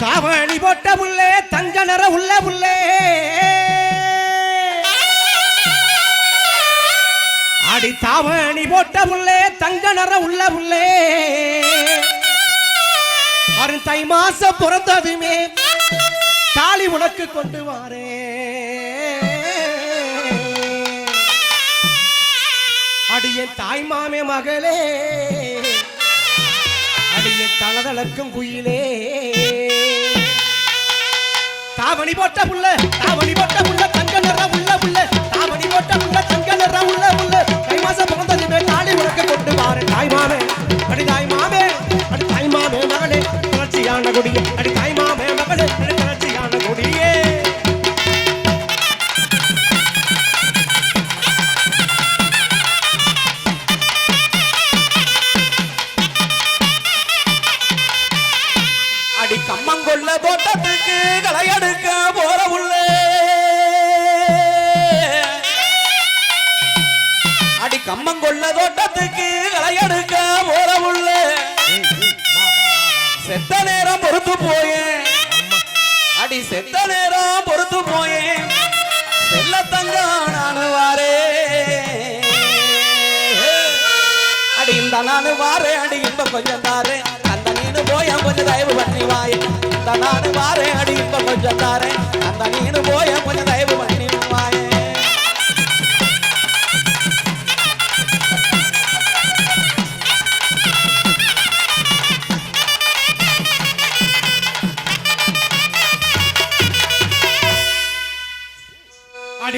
தாவணி போட்ட புள்ளே தங்க நிற உள்ள புள்ளே. அடி தாவணி போட்ட புள்ளே தங்க நிற உள்ள புள்ளே. அருண் தை மாசம் பிறந்ததுமே தாலி உனக்கு கொண்டு வாரே. அடியன் தாய் மாமே மகளே அடியன் தளதளக்கும் குயிலே. தாவணி போட்ட புள்ள தாவணி போட்ட புள்ள தங்க நிற உள்ள புள்ள தாவணி போட்ட புள்ள தங்க நிற உள்ள புள்ள. தை மாசம் பிறந்ததுமே நாளை உனக்கு கொண்டு வாரேன். தாய் மாமே அடி தாய் மாமே அடி தாய் மாமே மகளே தொடர்ச்சியான கொடியே அடி கொள்ள கம்மங்கொள்ள தோட்டத்துக்கு களையெடுக்க போற உள்ள செத்த நேரம் பொறுத்து போயேன். அடி செத்த நேரம் பொறுத்து போயேன். செல்ல தங்க நானு வாரே அடி இந்த நானு வாரே அடி இப்ப கொஞ்சம் தாரே. அந்த நீனு போய கொஞ்சம் தயவு பண்ணி வாயே இந்த நானு வாரே அடி இப்ப கொஞ்சம் தாரே. அந்த நீனு போய கொஞ்சம் தயவு பண்ணி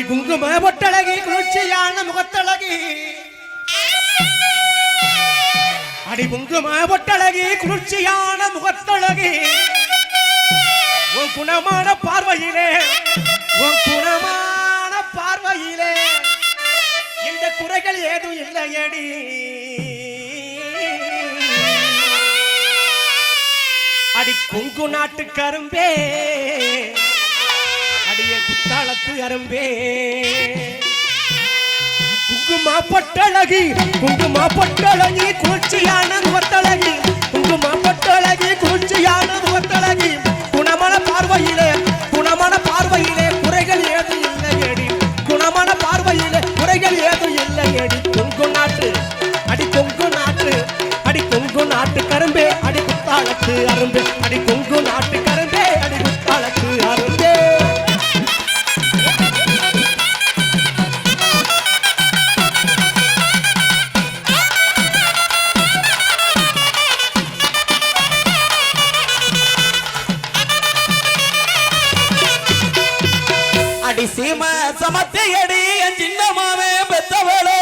குங்கும பொட்டழகி குளிர்ச்சியான முகத்தழகி. அடி குங்கும பொட்டழகி குளிர்ச்சியான முகத்தழகி. உன் குணமான பார்வையிலே உன் குணமான பார்வையிலே இந்த குறைகள் ஏதும் இல்லையடி. அடி கொங்கு நாட்டு கரும்பே அடிய குத்தாளத்து அரும்பே. குங்குமா பொட்டழகி குங்குமா பொட்டழகி குளிர்ச்சியான அடி சீம சமத்தை அடி என் சின்ன மாமே பெத்தவளே.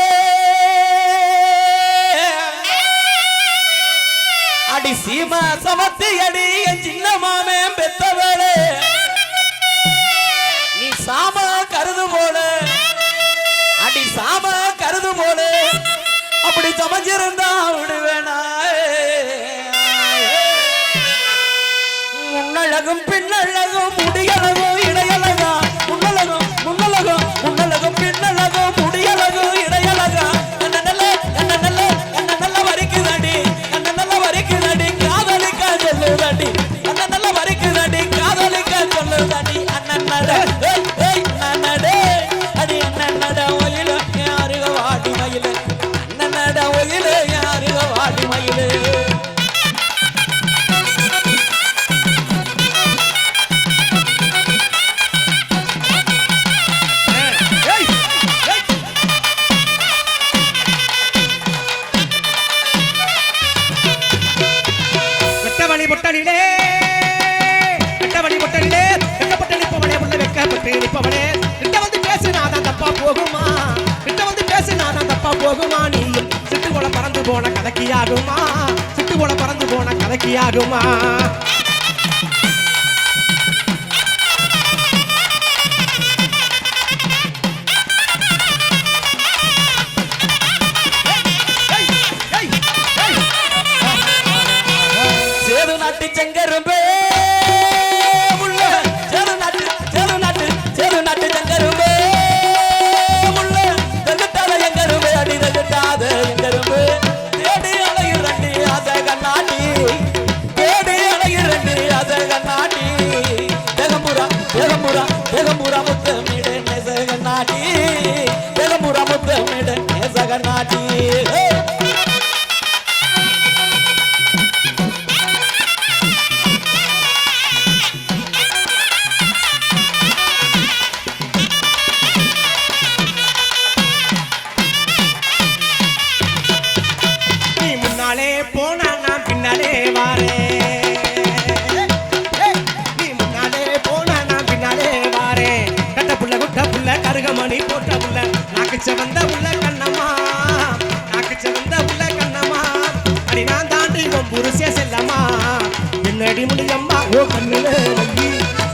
அடி சீம சமத்தை அடி என் சின்ன மாமே பெத்தவளே. நீ சாம கருது போல. அடி சாம கருது போல. அப்படி சமைஞ்சிருந்தா விடுவேனா. முன்னழகும் பின்னழகும் முடியழகும் இடையழகா முன்னழகும் தேகம்புரா தேகம்புரா முத்தமிட நேசகநாட்டி தேகம்புரா முத்தமிட நேசகநாட்டி மணி போட்ட உள்ள நாக்கு செவந்த உள்ள கண்ணம்மா. நாக்கு செவந்த உள்ள கண்ணம்மா. அடி நான் தாண்டி உன் புருஷ செல்லம்மா. என்னடி முடியம்மா? ஓ கண்ணுல வங்கி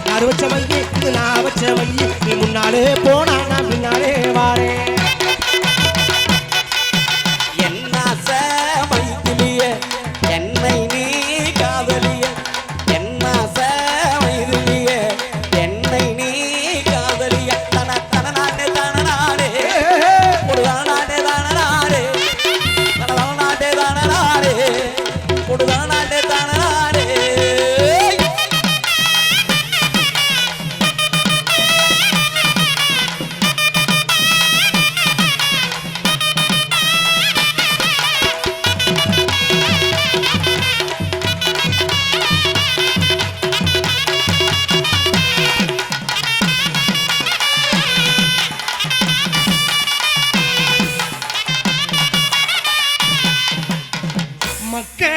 யார் வச்ச வங்கி இது நான் வச்ச வங்கி நீ முன்னாலே போன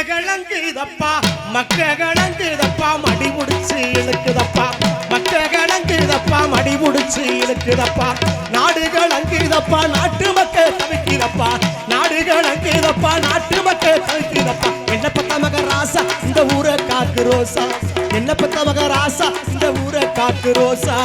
மக்க மக்க கலங்குதப்பா மடி முடிச்சு இழுக்குதப்பா. மக்க கலங்குதப்பா மடி முடிச்சு இழுக்குதப்பா. நாடு கலங்குதப்பா நாட்டு மக்கள் தவிக்கிறப்பா. நாடு கலங்குதப்பா நாட்டு மக்கள் தவிக்கிறப்பா. என்ன பத்த மக ராசா இந்த ஊரை காக்கு ரோசா. என்ன பத்த மக ராசா இந்த ஊரை காக்கு ரோசா.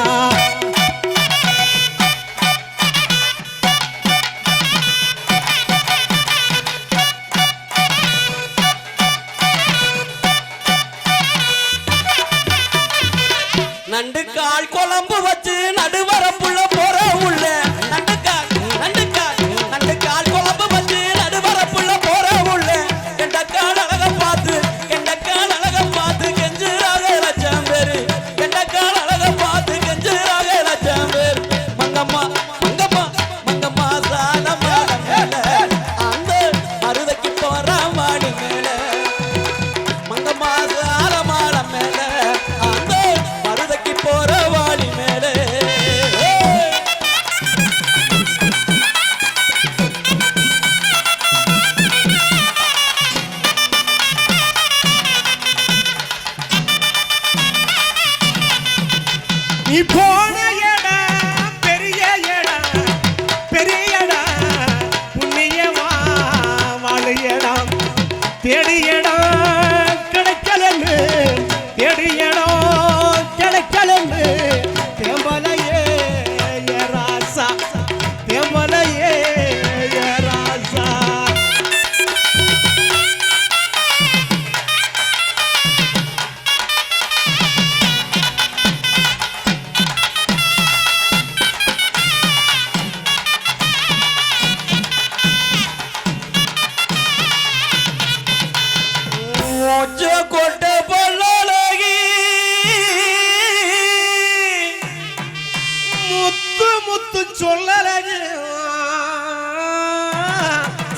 தேடியடா தேடியடா மொச்ச கொட்ட பல்லழகி. முத்து முத்து சொல்லலகு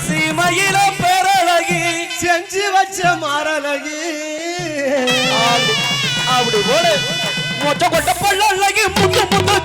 சீமையில பெறழகி செஞ்சு வச்ச அப்படி அப்படி போடு மொச்ச கொட்ட பல்லழகி. முத்து முத்து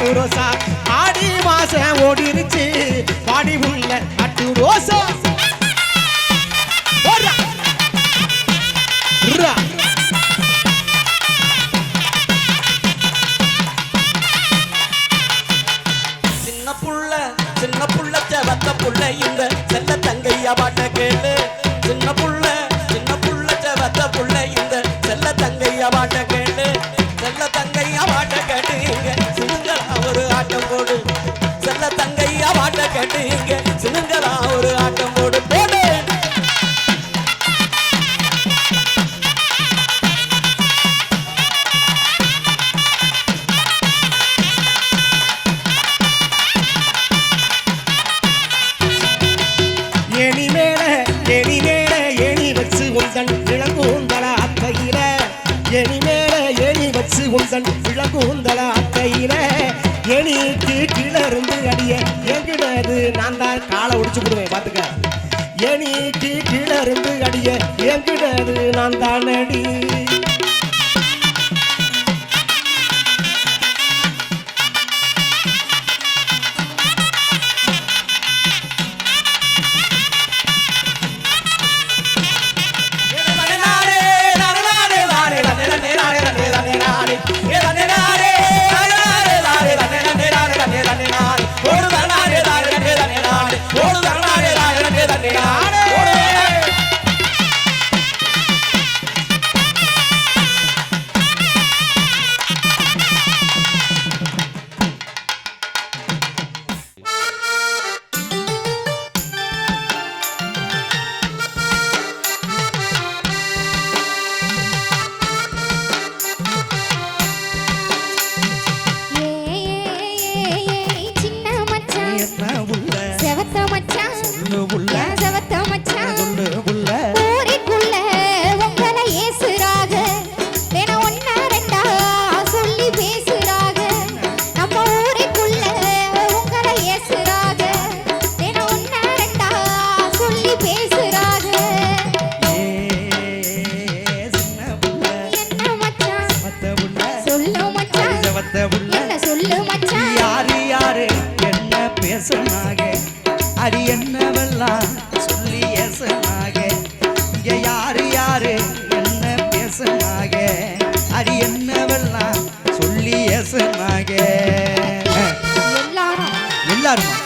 உள்ள ரோசா ஆடி மாசம் ஓடிருச்சு. பாடி உள்ள அட்டு ரோசா. கட்டு பந்தலா கையில எலிக்கு கீழே இருந்து அடிய என்கிட்ட அது நான் தான் காலை ஒடிச்சு விடுவேன் பார்த்துக்க எலிக்கு கீழே இருந்து அடிய என்கிட்ட அது நான் தான் அடி. எத்தனை உள்ள. செவத்த மச்சான். எசனாக அடி என்னவெல்லாம் சொல்லி எசனாக இங்கே யாரு யாரு? என்ன பேசனாக? அடி என்னவெல்லாம் சொல்லி எசனாக எல்லாரும். எல்லாருமா?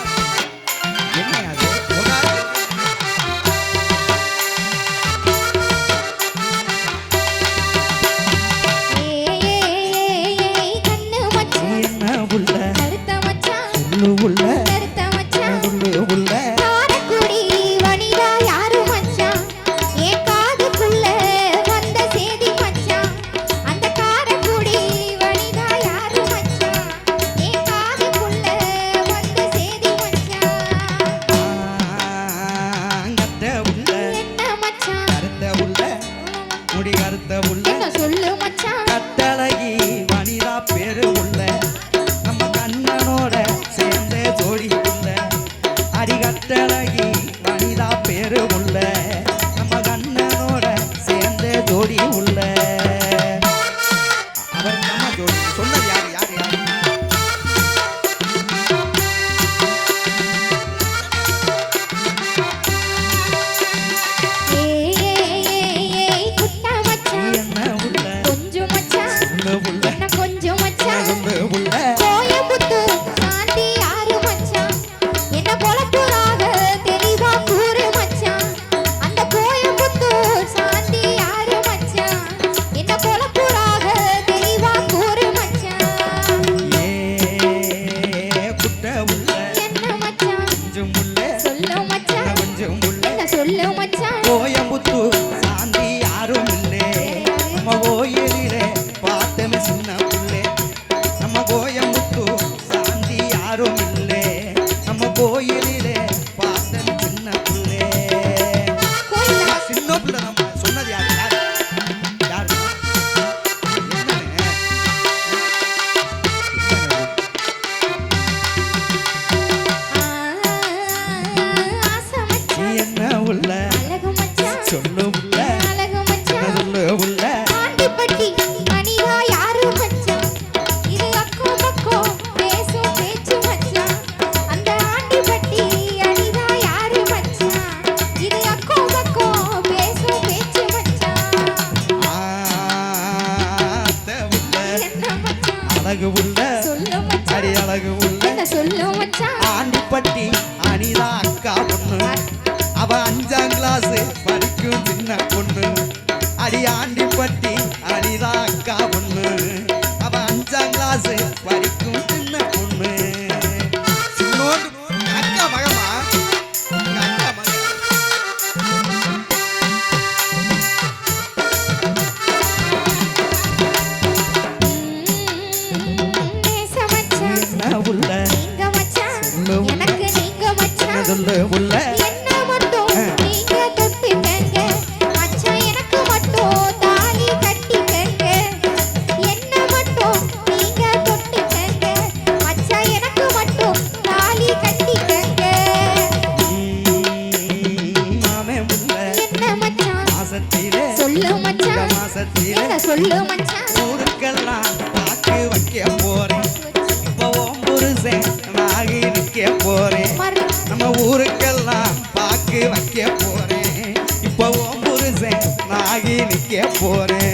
உள்ள நம்ம கண்ணனோட சேர்ந்த ஜோடி உள்ள. அழகு உள்ள அடி அழகு உள்ள சொல்லும் ஆண்டிப்பட்டி que é porém.